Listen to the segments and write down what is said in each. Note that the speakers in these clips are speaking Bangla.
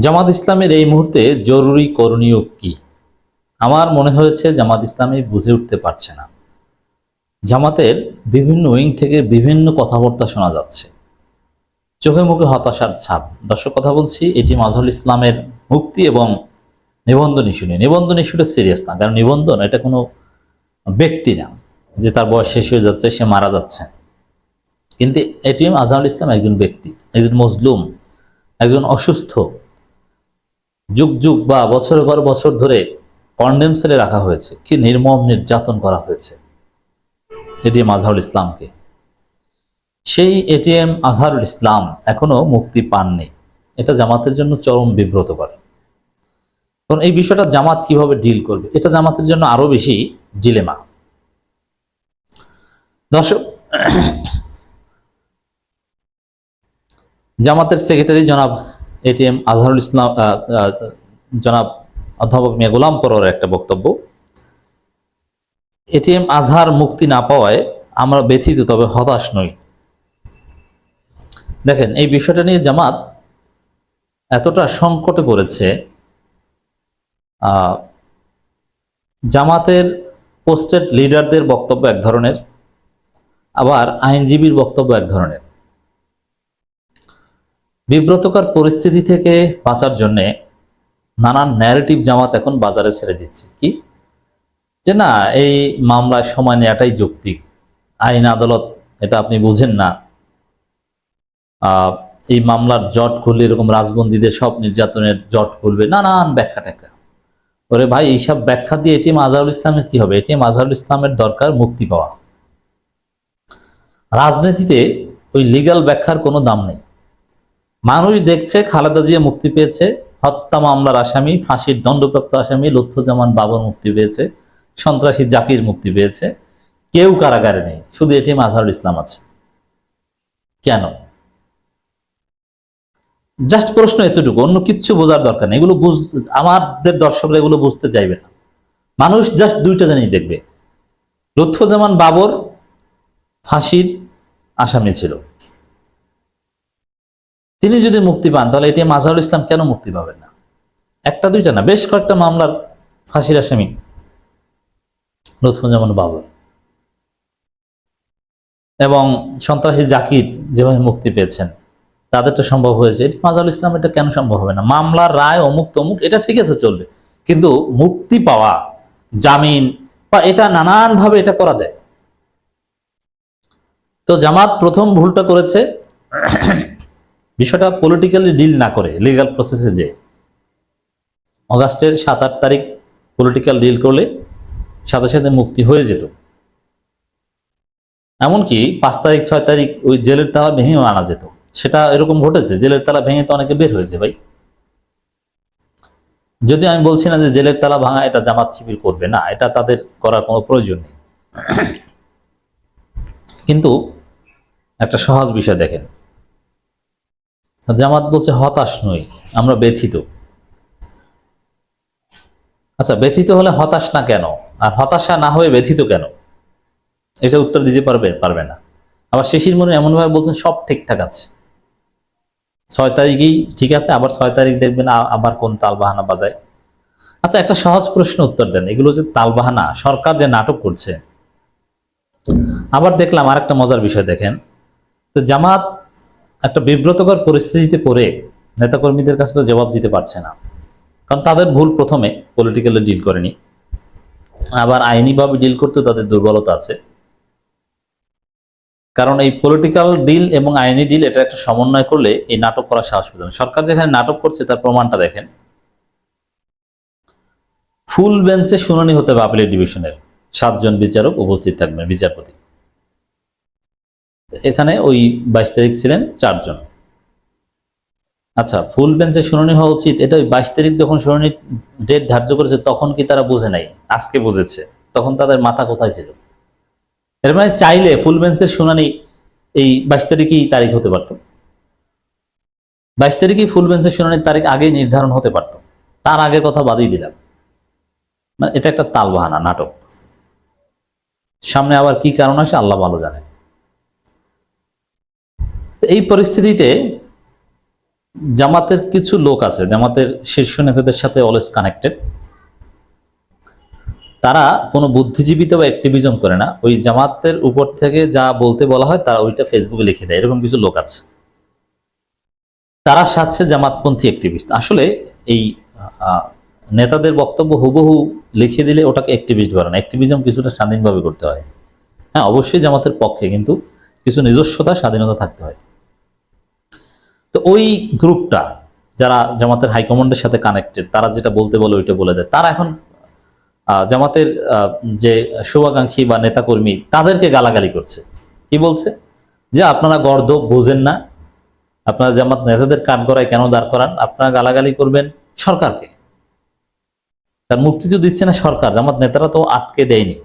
জামাত ইসলামের এই মুহূর্তে জরুরি করণীয় কি? আমার মনে হয়েছে জামাত ইসলামী বুঝে উঠতে পারছে না। জামাতের বিভিন্ন উইং থেকে বিভিন্ন কথাবার্তা শোনা যাচ্ছে। চোখে মুখে হতাশার ছাপ। দর্শক, কথা বলছি, এটি মাজহুল ইসলামের মুক্তি এবং নিবন্ধন ইস্যু নিয়ে। নিবন্ধন ইস্যুটা সিরিয়াস না, কারণ নিবন্ধন এটা কোনো ব্যক্তি না, যে তার বয়স শেষ হয়ে যাচ্ছে, সে মারা যাচ্ছে। কিন্তু এটিএম আজহারুল ইসলাম একজন ব্যক্তি, একজন মজলুম, একজন অসুস্থ যুগ যুগ বা বছরের পর বছর ধরে কন্ডেম সেলে রাখা হয়েছে। কি নির্মম নির্যাতন করা হয়েছে। এটিএম আজহারুল ইসলামকে। সেই এটিএম আজহারুল ইসলাম এখনও মুক্তি পাননি। এটা জামাতের জন্য চরম বিব্রতকর। কারণ এই বিষয়টা জামাত কীভাবে ডিল করবে? এটা জামাতের জন্য আরও বেশি ডিলেমা দর্শক, জামাতের সেক্রেটারি জনাব এটিএম আজহারুল ইসলাম জনাব অধ্যাপক মিয়া গোলাম পরের একটা বক্তব্য। এটিএম আজহার মুক্তি না পাওয়ায় আমরা ব্যথিত, তবে হতাশ নই। দেখেন, এই বিষয়টা নিয়ে জামাত এতটা সংকটে পড়েছে জামাতের পোস্টেড লিডারদের বক্তব্য এক ধরনের, আবার আইনজীবীর বক্তব্য এক ধরনের। বিব্রতকর পরিস্থিতি থেকে বাঁচার জন্যে নানান ন্যারেটিভ জামাত এখন বাজারে ছেড়ে দিচ্ছে। কি? যে না, এই মামলায় সময় নেওয়াটাই যৌক্তিক। আইন আদালত, এটা আপনি বুঝেন না। এই মামলার জট খুললে এরকম রাজবন্দীদের সব নির্যাতনের জট খুলবে, নানান ব্যাখ্যা ট্যাখ্যা। ওরে ভাই, এইসব ব্যাখ্যা দিয়ে এটিএম আজহারুল ইসলামের কি হবে? এটিএম আজহারুল ইসলামের দরকার মুক্তি পাওয়া। রাজনীতিতে ওই লিগ্যাল ব্যাখ্যার কোনো দাম নেই। মানুষ দেখছে, খালেদা জিয়া মুক্তি পেয়েছে, হত্যা মামলার আসামি, ফাঁসির দণ্ডপ্রাপ্ত আসামি লুৎফুজ্জামান বাবর মুক্তি পেয়েছে, সন্ত্রাসী জাকির মুক্তি পেয়েছে। কেউ কারাগারে নেই, শুধু এটি আজহারুল ইসলাম আছে। কেন? জাস্ট প্রশ্ন এতটুকু, অন্য কিচ্ছু বোঝার দরকার নেই। এগুলো আমাদের দর্শকরা এগুলো বুঝতে চাইবে না। মানুষ জাস্ট দুইটা জানিয়ে দেখবে। লুৎফুজ্জামান বাবর ফাঁসির আসামি ছিল। তিনি যদি মুক্তি পান, তাহলে এটি মাজহারুল ইসলাম কেন মুক্তি পাবেন না? একটা, দুইটা না, বেশ কয়েকটা মামলার ফাঁসির আসামি লুৎফুজ্জামান বাবর এবং সন্ত্রাসী জাকির যেভাবে মুক্তি পেয়েছেন তাদেরটা সম্ভব হয়েছে। এটি মাজহারুল ইসলাম এটা কেন সম্ভব হবে না? মামলার রায় অমুক তমুক, এটা ঠিক আছে, চলবে। কিন্তু মুক্তি পাওয়া, জামিন, বা এটা নানানভাবে এটা করা যায়। তো জামাত প্রথম ভুলটা করেছে বিষয়টা পলিটিক্যালি ডিল না করে লিগাল প্রসেসে যে। অগাস্টের সাত আট তারিখ পলিটিক্যাল ডিল করলে সাথে সাথে মুক্তি হয়ে যেত। এমনকি পাঁচ তারিখ, ছয় তারিখ ওই জেলের তালা ভেঙেও আনা যেত। সেটা এরকম ঘটেছে, জেলের তালা ভেঙে তো অনেকে বের হয়েছে ভাই। যদি আমি বলছি না যে জেলের তালা ভাঙা এটা জামাত শিবির করবে না, এটা তাদের করার কোনো প্রয়োজন নেই। কিন্তু একটা সহজ বিষয় দেখেন। জামাত বলছে হতাশ নই, আমরা ব্যথিত। আচ্ছা ব্যথিত হলে হতাশ না কেন? আর হতাশা না হয়ে ব্যথিত কেন? এটা উত্তর দিতে পারবে পারবে না। আবার শেষির মনে এমনভাবে বলছেন, সব ঠিকঠাক আছে। ছয় তারিখেই ঠিক আছে, আবার ছয় তারিখ দেখবেন আবার কোন তালবাহানা বাজায়। আচ্ছা একটা সহজ প্রশ্ন উত্তর দেন, এগুলো যে তালবাহানা। সরকার যে নাটক করছে, আবার দেখলাম আর একটা মজার বিষয় দেখেন। তো জামাত একটা বিব্রতকর পরিস্থিতিতে পড়ে নেতাকর্মীদের কাছে তো জবাব দিতে পারছে না। কারণ তাদের ভুল প্রথমে পলিটিক্যালি ডিল করেনি। আবার আইনিভাবে ডিল করতে তাদের দুর্বলতা আছে। কারণ এই পলিটিক্যাল ডিল এবং আইনি ডিল এটা একটা সমন্বয় করলে এই নাটক করা সাহস পেত না। সরকার যেখানে নাটক করছে, তার প্রমাণটা দেখেন। ফুল বেঞ্চে শুনানি হতে হবে আপিলের ডিভিশনের। সাতজন বিচারক উপস্থিত থাকবেন, বিচারপতি। এখানে ওই বাইশ তারিখ ছিলেন চারজন। আচ্ছা ফুল বেঞ্চে শুনানি হওয়া উচিত। এটা ওই বাইশ তারিখ যখন শুনানি ডেট ধার্য করেছে, তখন কি তারা বুঝে নাই? আজকে বুঝেছে। তখন তাদের মাথা কোথায় ছিল? এর মানে চাইলে ফুল বেঞ্চের শুনানি এই বাইশ তারিখেই তারিখ হতে পারত। বাইশ তারিখেই ফুল বেঞ্চের শুনানির তারিখ আগেই নির্ধারণ হতে পারত। তার আগের কথা বাদই দিলাম। মানে এটা একটা তালবাহানা নাটক। সামনে আবার কি কারণ আসে, আল্লাহ ভালো জানে তো এই পরিস্থিতিতে জামাতের কিছু লোক আছে, জামাতের শীর্ষ নেতাদের সাথে অলওয়েজ কানেক্টেড তারা কোনো বুদ্ধিজীবিতা বা অ্যাক্টিভিজম করে না। ওই জামাতের উপর থেকে যা বলতে বলা হয়, তারা ওইটা ফেসবুকে লিখে দেয়। এরকম কিছু লোক আছে। তারা সাথে জামাতপন্থী অ্যাক্টিভিস্ট আসলে এই নেতাদের বক্তব্য হুবহু লিখে দিলে ওটাকে অ্যাক্টিভিস্ট বলে না। অ্যাক্টিভিজম কিছুটা স্বাধীনভাবে করতে হয়। হ্যাঁ অবশ্যই জামাতের পক্ষে, কিন্তু কিছু নিজস্বতা, স্বাধীনতা থাকতে হয়। তো ওই গ্রুপটা যারা জামাতের হাইকমান্ডের সাথে কানেক্টেড তারা যেটা বলতে বলে ওইটা বলে দেয়। তারা এখন জামাতের যে শুভাকাঙ্ক্ষী বা নেতাকর্মী, তাদেরকে গালাগালি করছে। কি বলছে? যে আপনারা গর্দ বোঝেন না, আপনারা জামাত নেতাদের কাঠ গড়ায় কেন দাঁড় করান? আপনারা গালাগালি করবেন সরকারকে। তার মুক্তি তো দিচ্ছে না সরকার, জামাত নেতারা তো আটকে দেয়নি।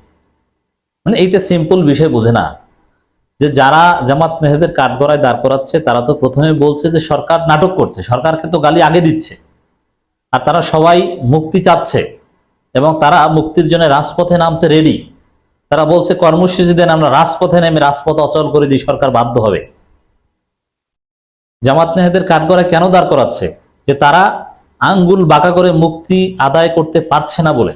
মানে এইটা সিম্পল বিষয় বোঝে না। যে যারা জামাত নেতাদের কাঠগড়ায় দাঁড় করাচ্ছে, তারা তো প্রথমে বলছে যে সরকার নাটক করছে, সরকারকে তো গালি আগে দিচ্ছে। আর তারা সবাই মুক্তি চাচ্ছে এবং তারা মুক্তির জন্য রাজপথে নামতে রেডি তারা বলছে, কর্মসূচি দেন, আমরা রাজপথে নেমে রাজপথ অচল করে দিই সরকার বাধ্য হবে। জামাত নেতাদের কাঠগড়ায় কেন দাঁড় করাচ্ছে? যে তারা আঙ্গুল বাঁকা করে মুক্তি আদায় করতে পারছে না বলে।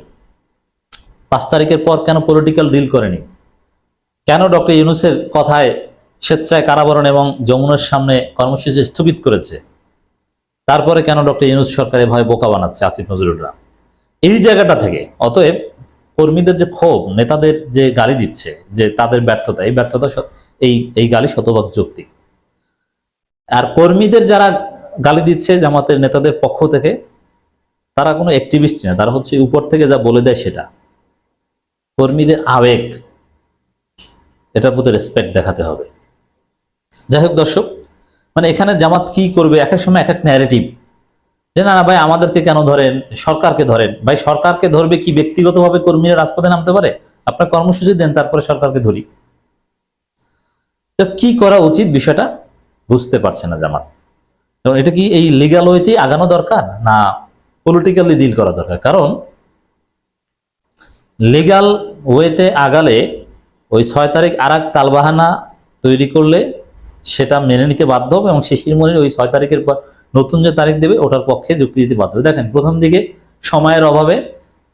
পাঁচ তারিখের পর কেন পলিটিক্যাল ডিল করেনি? কেন ডক্টর ইউনুসের কথায় স্বেচ্ছায় কারাবরণ এবং যমুনার সামনে কর্মসূচি স্থগিত করেছে? তারপরে কেন ডক্টর ইউনুস সরকার এভাবে বোকা বানাচ্ছে আসিফ নজরুলরা? এই জায়গাটা থেকে, অতএব কর্মীদের যে ক্ষোভ, নেতাদের যে গালি দিচ্ছে, যে তাদের ব্যর্থতা, এই ব্যর্থতা এই এই গালি শতভাগ যুক্তি আর কর্মীদের যারা গালি দিচ্ছে জামাতের নেতাদের পক্ষ থেকে, তারা কোনো অ্যাক্টিভিস্ট না তারা হচ্ছে উপর থেকে যা বলে দেয় সেটা। কর্মীদের আবেগ এটার প্রতি রেসপেক্ট দেখাতে হবে। যাই হোক দর্শক মানে এখানে জামাত কি করবে, এক এক সময় এক এক ন্যারেটিভ যে না ভাই, আমাদেরকে কেন ধরেন, সরকারকে ধরেন? ভাই, সরকারকে ধরবে কি ব্যক্তিগতভাবে কর্মীরা রাজপথে নামতে পারে? আপনার কর্মসূচি দেন, তারপরে সরকারকে ধরি। তো কি করা উচিত বিষয়টা বুঝতে পারছে না জামাত। এবং এটা কি এই লিগাল ওয়েতে আগানো দরকার, না পলিটিক্যালি ডিল করা দরকার? কারণ লিগাল ওয়েতে আগালে ওই ছয় তারিখ আর এক তালবাহানা তৈরি করলে সেটা মেনে নিতে বাধ্য হবে এবং শিশির মনির ওই ছয় তারিখের পর নতুন যে তারিখ দেবে, ওটার পক্ষে যুক্তি দিতে বাধ্য হবে। দেখেন, প্রথম দিকে সময়ের অভাবে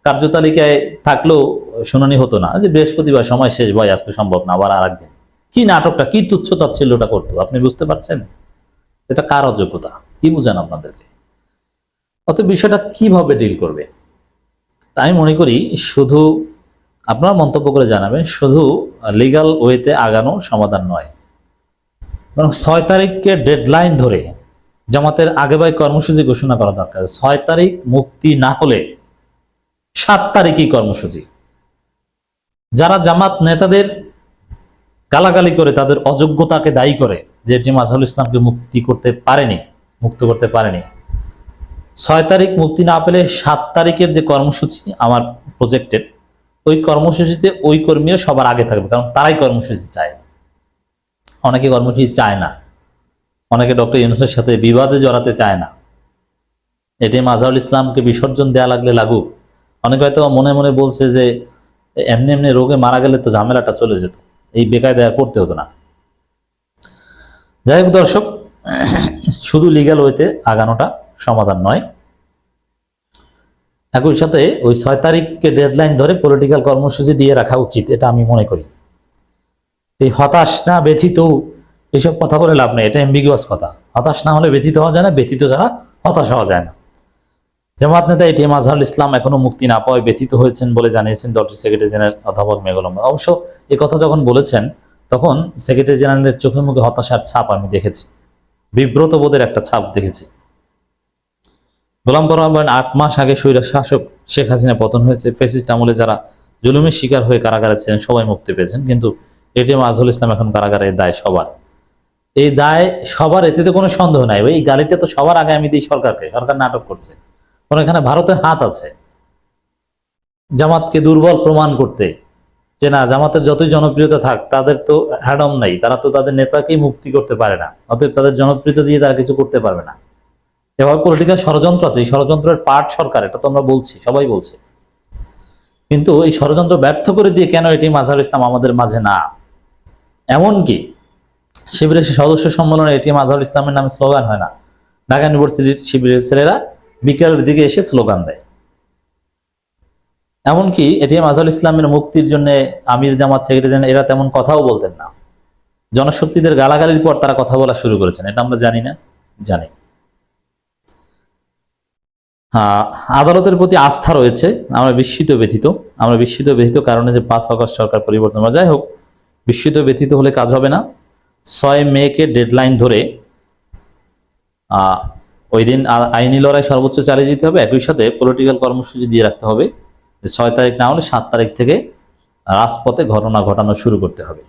কার্যতালিকায় থাকলেও শুনানি হতো না। যে বৃহস্পতিবার সময় শেষ, ভাই, আজকে সম্ভব না, আবার আর একদিন কি নাটকটা, কি তুচ্ছ তাচ্ছিল্যটা করতো? আপনি বুঝতে পারছেন? এটা কার অযোগ্যতা? কি বুঝেন আপনাদেরকে? অত বিষয়টা কীভাবে ডিল করবে? তাই মনে করি শুধু আপনারা মন্তব্য করে জানাবেন, শুধু লিগাল ওয়েতে আগানো সমাধান নয়, বরং ছয় তারিখকে ডেডলাইন ধরে জামাতের আগে আগেবাই কর্মসূচি ঘোষণা করা দরকার। ছয় তারিখ মুক্তি না হলে সাত তারিখই কর্মসূচি। যারা জামাত নেতাদের গালাগালি করে, তাদের অযোগ্যতাকে দায়ী করে, যে এটি মাজাহুল ইসলামকে মুক্তি করতে পারেনি, মুক্ত করতে পারেনি, ছয় তারিখ মুক্তি না পেলে সাত তারিখের যে কর্মসূচি আমার প্রজেক্টেড ওই কর্মসূচিতে ওই কর্মীরা সবার আগে থাকবে, কারণ তারাই কর্মসূচি চায়। অনেকে কর্মসূচি চায় না। অনেকে ডক্টর ইউনুসের সাথে বিবাদে জড়াতে চায় না। এটি মাজাহুল ইসলামকে বিসর্জন দেয়া লাগলে লাগুক। অনেকে হয়তো মনে মনে বলছে যে, এমনি এমনি রোগে মারা গেলে তো ঝামেলাটা চলে যেত। এই বেকায় দেয়া পড়তে হতো না। যাই হোক দর্শক, শুধু লিগ্যাল ওয়েতে আগানোটা সমাধান নয়। একই সাথে ওই ছয় তারিখকে ডেডলাইন ধরে পলিটিক্যাল কর্মসূচি দিয়ে রাখা উচিত, এটা আমি মনে করি। এই হতাশ না ব্যথিত এইসব কথা বলে লাভ নেই, এটা এম্বিগুয়াস কথা। হতাশ না হলে ব্যথিত হওয়া যায় না, ব্যথিত ছাড়া হতাশ হওয়া যায় না। জামাত নেতা এটিএম আজহারুল ইসলাম এখনও মুক্তি না পাওয়ায় ব্যথিত হয়েছেন বলে জানিয়েছেন দলটির সেক্রেটারি জেনারেল অধ্যাপক মেঘলম অবশ্য এই কথা যখন বলেছেন, তখন সেক্রেটারি জেনারেলের চোখে মুখে হতাশার ছাপ আমি দেখেছি। বিব্রত বোধের একটা ছাপ দেখেছি। গোলাম পরম বলেন আট মাস আগে স্বৈরা শাসক শেখ হাসিনা পতন হয়েছে। ফেসিস্ট আমলে যারা জুলুমের শিকার হয়ে কারাগারে ছিলেন, সবাই মুক্তি পেয়েছেন। কিন্তু এটিএম আজহুল ইসলাম এখন কারাগারে দায় সবার। এই দায় সবার, এতে তো কোনো সন্দেহ নাই। এই গালিটা তো সবার আগে আমি দিই সরকারকে, সরকার নাটক করছে। কারণ এখানে ভারতের হাত আছে। জামাতকে দুর্বল প্রমাণ করতে। যে না, জামাতের যতই জনপ্রিয়তা থাক, তাদের তো হ্যাডম নাই। তারা তো তাদের নেতাকেই মুক্তি করতে পারে না। অতএব তাদের জনপ্রিয়তা দিয়ে তারা কিছু করতে পারবে না। এভাবে পলিটিক্যাল ষড়যন্ত্র আছে, এই ষড়যন্ত্রের পার্ট সরকার, এটা তো আমরা বলছি, সবাই বলছে। কিন্তু এই ষড়যন্ত্র ব্যর্থ করে দিয়ে কেন এটি মাঝার ইসলাম আমাদের মাঝে না? এমনকি শিবিরের সদস্য সম্মেলনে এটি মাঝার ইসলামের নামে স্লোগান হয় না। ঢাকা ইউনিভার্সিটির শিবিরের ছেলেরা বিকেলের দিকে এসে স্লোগান দেয়। এমনকি এটিএম আজহার ইসলামের মুক্তির জন্য আমির জামাত সেক্রেটারি এরা তেমন কথাও বলতেন না। জনশক্তিদের গালাগালির পর তারা কথা বলা শুরু করেছেন, এটা আমরা জানি না, জানি। আদালতের প্রতি আস্থা রয়েছে, আমরা বিস্মিত ব্যথিত আমরা বিস্মিত ব্যথিত কারণে যে পাঁচ অগস্ট সরকার পরিবর্তন যাই হোক, বিস্মিত ব্যথিত হলে কাজ হবে না। ছয় মেকে ডেডলাইন ধরে ওই দিন আইনি লড়াই সর্বোচ্চ চালিয়ে যেতে হবে, একই সাথে পলিটিক্যাল কর্মসূচি দিয়ে রাখতে হবে। ছয় তারিখ না হলে সাত তারিখ থেকে রাজপথে ঘটনা ঘটানো শুরু করতে হবে।